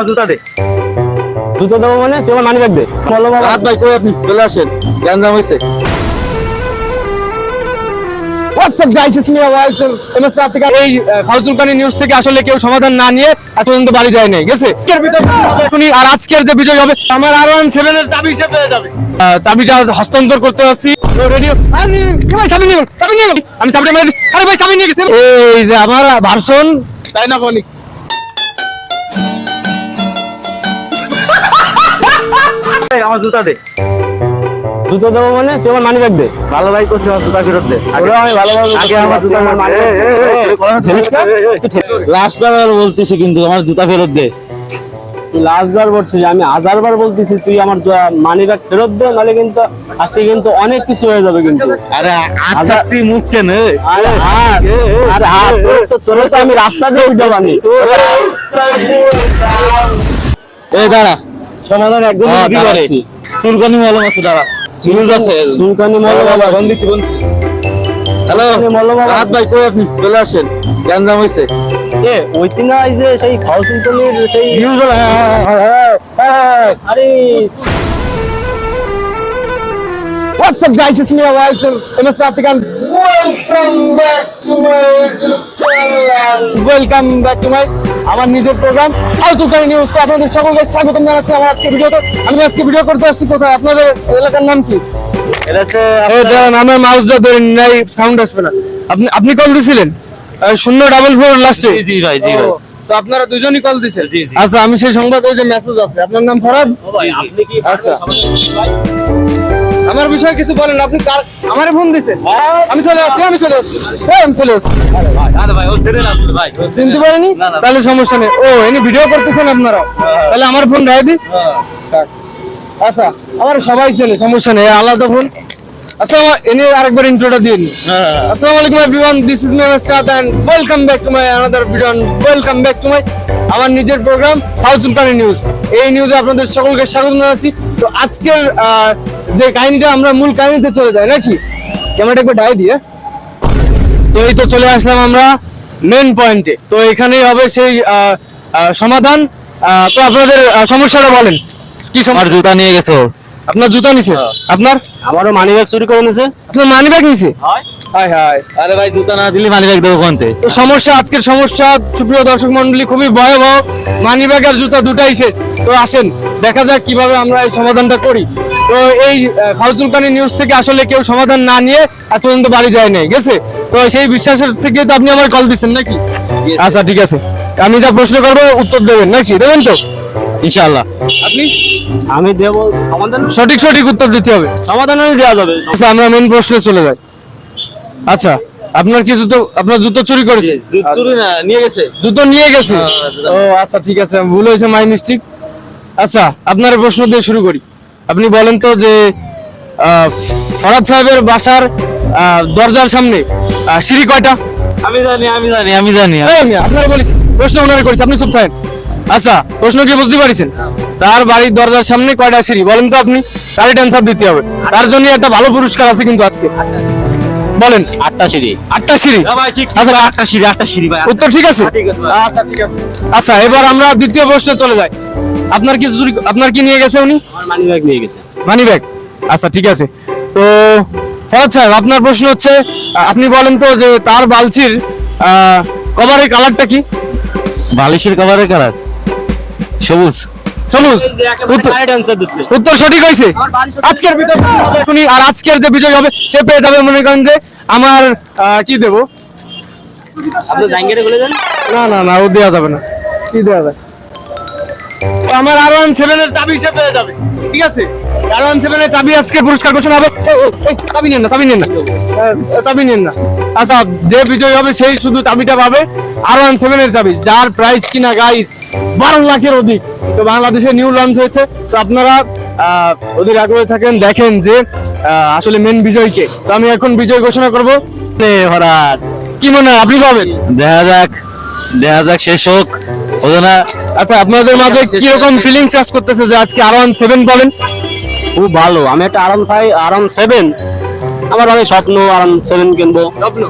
আমার জুতা দে। জুতো দেবো মানে? তুই আমার মানি ব্যাগ দে বলো বাবা। রাত ভাই কই আপনি? চলে আসেন। গ্যাঞ্জাম হয়েছে WhatsApp guys it's me Ms Rafika এই ফাউজুলকানি নিউজ থেকে আসলে কেউ সমাধান না নিয়ে এত পর্যন্ত বাড়ি যায় নাই গেছে আজকের ভিতরে হবে। এখনই আর আজকের যে বিজয় হবে আমার আর ওয়ান সেভেন এর চাবি হিসেবে পেয়ে যাবে। চাবিটা হস্তান্তর করতে যাচ্ছি। আমি চাবিটা মেরে দিচ্ছি। আরে ভাই চাবি নিয়ে গেছে। এই যে আমার ভার্সন। তাই আমার জুতা দে জুতো দেবো মানে তুই আমার মানি ব্যাগ দে ভালো ভাই করছে আমার জুতা ফেরত দে ওরা আমি আগে আমার জুতা আমার। লাস্ট বার বলতেছি কিন্তু আমার জুতা ফেরত দে তুই লাস্ট বার বলছিস আমি হাজার বার বলতেছি তুই আমার মানি ব্যাগ ফেরত দে নাহলে কিন্তু আজকে কিন্তু অনেক কিছু হয়ে যাবে কিন্তু আরে আচ্ছা তুই মুখ কেন? আরে হাত আরে হাত তো তোর তো আমি রাস্তা দিয়ে উঠে বানি এই দাঁড়া সমাধান একদম হ্যাঁ, কি করে চুলকানি মলম আছে দাদা চুল আছে। সুলতানি মল্ল বাবা বন্দিছি বন্দিছি হ্যালো মলম। রাত ভাই কই আপনি? চলে আসেন। গ্যাঞ্জাম হয়েছে এ ওই দিন এই যে সেই খাও সুলতানির সেই নিউজ হ্যাঁ হ্যাঁ, আরে What's up guys, it's me Alex and MS African. Welcome back to my channel. Welcome back to my আমার নিজের প্রোগ্রাম আউটকারি নিউজ তো আপনাদের সকলকে স্বাগতম জানাচ্ছি আমার আজকে ভিডিওতে। আমি আজকে ভিডিও করতে আসছি কোথায়? আপনাদের এলাকার নাম কি? এটা হচ্ছে আমার মাউসটা ধরে নাই সাউন্ড আসবে না। আপনি আপনি কল দিছিলেন? শূন্য ডাবল ফোর লাস্টে জি ভাই জি ভাই। তো আপনারা দুজনই কল দিছেন। আচ্ছা আমি সেই সংবাদ ওই যে মেসেজ আছে আপনার নাম ফরাদ? আপনি কি আচ্ছা। আমার বিষয়ে কিছু বলেন, আপনি কার আমারে ফোন দিছেন? আমি চলে আসছি, আমি চলে আসছি। হ্যাঁ আমি চলে আসছি। চিনতে। পারেনি। তাহলে সমস্যা নেই। ও, এনে ভিডিও করতেছেন আপনারা। তাহলে আমার ফোন রায় দি। আচ্ছা আমার সবাই চেনে সমস্যা নেই, আলাদা ফোন এনে আরেকবার welcome back to my another welcome back to my আমার নিজের প্রোগ্রাম হাউসুল কানি নিউজ এই নিউজে আপনাদের সকলকে স্বাগত জানাচ্ছি। তো আজকের যে কাহিনীটা আমরা মূল কাহিনীতে চলে যাই নাকি? ক্যামেরাটা একবার ডাই দিয়ে। তো এই তো চলে আসলাম আমরা মেন পয়েন্টে তো এখানেই হবে সেই সমাধান। তো আপনাদের সমস্যাটা বলেন। কি সমস্যা? জুতা নিয়ে গেছে আপনার জুতা নিছে? আপনার? আমারও মানি ব্যাগ চুরি করে নিছে। আপনার মানি ব্যাগ নিছে? হাই হাই আরে ভাই জুতা না দিলে মানি ব্যাগ দেবো কোনতে তো? সমস্যা আজকের সমস্যা সুপ্রিয় দর্শক মন্ডলী খুবই ভয়াবহ। মানি ব্যাগ আর জুতা দুটাই শেষ। তো আসেন দেখা যাক কীভাবে আমরা এই সমাধানটা করি। তো এই ফাউজুলকানি নিউজ থেকে আসলে কেউ সমাধান না নিয়ে এত পর্যন্ত বাড়ি যায় নাই গেছে? তো সেই বিশ্বাসের থেকে তো আপনি আমার কল দিচ্ছেন নাকি? আচ্ছা ঠিক আছে। আমি যা প্রশ্ন করব উত্তর দেবেন নাকি? দেবেন তো? ইনশাআল্লাহ। আপনি? আমি দেব সমাধান? সঠিক সঠিক উত্তর দিতে হবে। সমাধান আমি দেওয়া যাবে। আচ্ছা আমরা মেন প্রশ্নে চলে যাই। আচ্ছা আপনার কি জুতো আপনার জুতো চুরি করেছে? চুরি না নিয়ে গেছে। জুতো নিয়ে গেছে? হ্যাঁ, ও আচ্ছা ঠিক আছে ভুল হয়েছে মাই মিস্টেক আচ্ছা আপনার প্রশ্ন দিয়ে শুরু করি। আপনি বলেন তো যে ফরাদ সাহেবের বাসার দরজার সামনে সিঁড়ি কয়টা? আমি জানি আমি জানি আমি জানি। আপনারা বলিস প্রশ্ন ওনারে করেছি আপনি চুপ থাকেন। আচ্ছা প্রশ্ন কি বুঝতে পারছেন? তার বাড়ির দরজার সামনে কয়টা সিঁড়ি? বলেন তো আপনি কারেক্ট অ্যান্সার দিতে হবে। তার জন্য একটা ভালো পুরস্কার আছে কিন্তু আজকে। বলেন। আটটা সিঁড়ি। আটটা সিঁড়ি? আচ্ছা আটটা সিঁড়ি আটটা সিঁড়ি উত্তর ঠিক আছে। আচ্ছা ঠিক আছে আচ্ছা এবার আমরা দ্বিতীয় প্রশ্নে চলে যাই। আপনার কি চুরি আপনার কি নিয়ে গেছে উনি? আমার মানি ব্যাগ নিয়ে গেছে। মানি ব্যাগ আচ্ছা ঠিক আছে। তো ফরাদ সাহেব আপনার প্রশ্ন হচ্ছে আপনি বলেন তো যে তার বালছির কভারের কালারটা কি? বালিশের কভারের কালার। সবুজ। সবুজ? উত্তর সঠিক হয়েছে। আজকের বিজয় এখনই আর আজকের যে বিজয় হবে সে পেয়ে যাবে মনে করেন যে আমার কি দেবো? আপনি জাঙ্গিরে বলে দেন। না না না ও দেওয়া যাবে না। কি দেওয়া যায় আমার আর ওয়ান সেভেনের চাবি হিসেবে পেয়ে যাবে। ঠিক আছে? আর ওয়ান সেভেনের চাবি আজকে পুরস্কার এই, এই, চাবি নেন না চাবি নেন না। চাবি নেন না। আচ্ছা যে বিজয়ী হবে সেই শুধু চাবিটা পাবে আর ওয়ান সেভেনের চাবি যার প্রাইস কিনা গাইস বারো লাখের অধিক। তো বাংলাদেশে নিউ লঞ্চ হয়েছে। তো আপনারা অধিক আগ্রহে থাকেন দেখেন যে আসলে মেন বিজয়কে। তো আমি এখন বিজয় ঘোষণা করব। হঠাৎ। কি মনে হয় আপনি পাবেন? দেখা যাক দেখা যাক শেষ হোক। হলো না। আচ্ছা আপনাদের মাঝে কীরকম ফিলিংস কাজ করতেছে যে আজকে আর ওয়ান সেভেন পাবেন? খুব ভালো আমি একটা আরাম পাই আরাম সেভেন আমার অনেক স্বপ্ন আরাম সেভেন কিনবো। স্বপ্ন?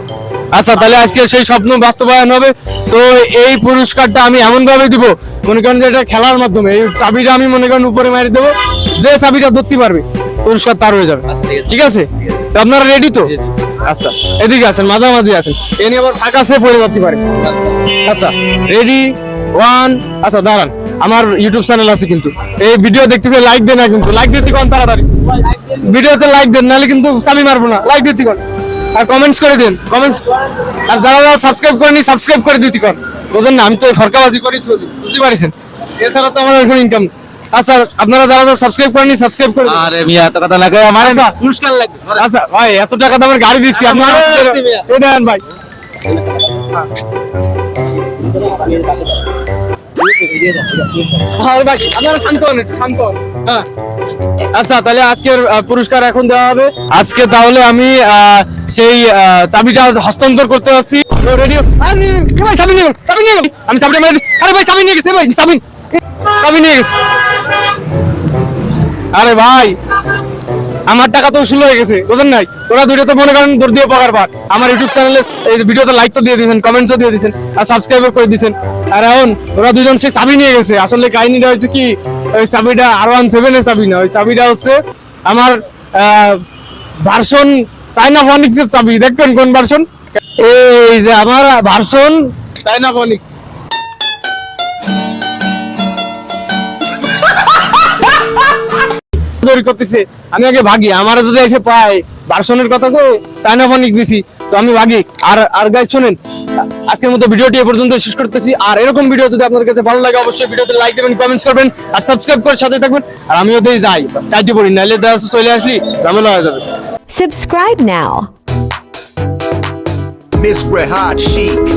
আচ্ছা তাহলে আজকে সেই স্বপ্ন বাস্তবায়ন হবে। তো এই পুরস্কারটা আমি এমন ভাবে দিব মনে করেন যে এটা খেলার মাধ্যমে এই চাবিটা আমি মনে করেন উপরে মারি দেবো যে চাবিটা ধরতে পারবে পুরস্কার তার হয়ে যাবে। ঠিক আছে। আপনারা রেডি তো? আচ্ছা এদিকে আছেন মাঝামাঝি আছেন। এ নিয়ে আবার ফাঁকা সে পরে পারে আচ্ছা রেডি ওয়ান আচ্ছা দাঁড়ান আমার ইউটিউব চ্যানেল আছে কিন্তু এই ভিডিও দেখতেছে লাইক দেন না কিন্তু লাইক দিতে কোন তাড়াতাড়ি ভিডিওতে লাইক দেন নাহলে কিন্তু চাবি মারবো না লাইক দিতে কোন আর কমেন্টস করে দিন কমেন্টস আর যারা যারা সাবস্ক্রাইব করেনি সাবস্ক্রাইব করে দিতে কোন বুঝেন না আমি তো ফরকাবাজি করি চলি বুঝতে পারছেন এছাড়া তো আমার কোনো ইনকাম আচ্ছা আপনারা যারা যারা সাবস্ক্রাইব করেনি সাবস্ক্রাইব করে আরে মিয়া এত কথা লাগাই আমার আচ্ছা পুরস্কার লাগবে আচ্ছা ভাই এত টাকা দামের গাড়ি দিচ্ছি আপনারা এই দেন ভাই আচ্ছা তাহলে আজকের পুরস্কার এখন দেওয়া হবে। আজকে তাহলে আমি সেই চাবিটা হস্তান্তর করতে যাচ্ছি। আমি চাবিটা ভাই, চাবি নিয়ে গেছে নিয়ে গেছে। আরে, ভাই আমার টাকা তো উসুল হয়ে গেছে, বুঝেন নাই? ওরা দুইটা তো মনে করেন দৌড় দিয়ে পকার পাক আমার ইউটিউব চ্যানেলে এই ভিডিওতে লাইক তো দিয়ে দিয়েছেন কমেন্টসও দিয়ে দিয়েছেন, আর সাবস্ক্রাইবও করে দিয়েছেন। আর এখন ওরা দুজন সেই চাবি নিয়ে গেছে। আসলে কাহিনীটা হচ্ছে কি, ওই চাবিটা আর ওয়ান সেভেনের চাবি না, ওই চাবিটা হচ্ছে আমার ভার্সন চাইনা ফনিক্সের চাবি। দেখবেন কোন ভার্সন? এই যে আমার ভার্সন চাইনা ফনিক্স। তৈরি করতেছে। আমি আগে ভাগি আমার যদি এসে পায় ভার্সনের কথা কো চায়না ফনিক্স দিছি তো আমি ভাগি। আর আর গাইজ শুনেন আজকের মতো ভিডিওটি এ পর্যন্ত শেষ করতেছি। আর এরকম ভিডিও যদি আপনার কাছে ভালো লাগে অবশ্যই ভিডিওতে লাইক দেবেন কমেন্টস করবেন আর সাবস্ক্রাইব করে সাথে থাকবেন। আর আমি দিয়ে যাই কাজে পড়ি নাহলে দেখা চলে আসলি ঝামেলা হয়ে যাবে। Subscribe now. Miss Hot Chic.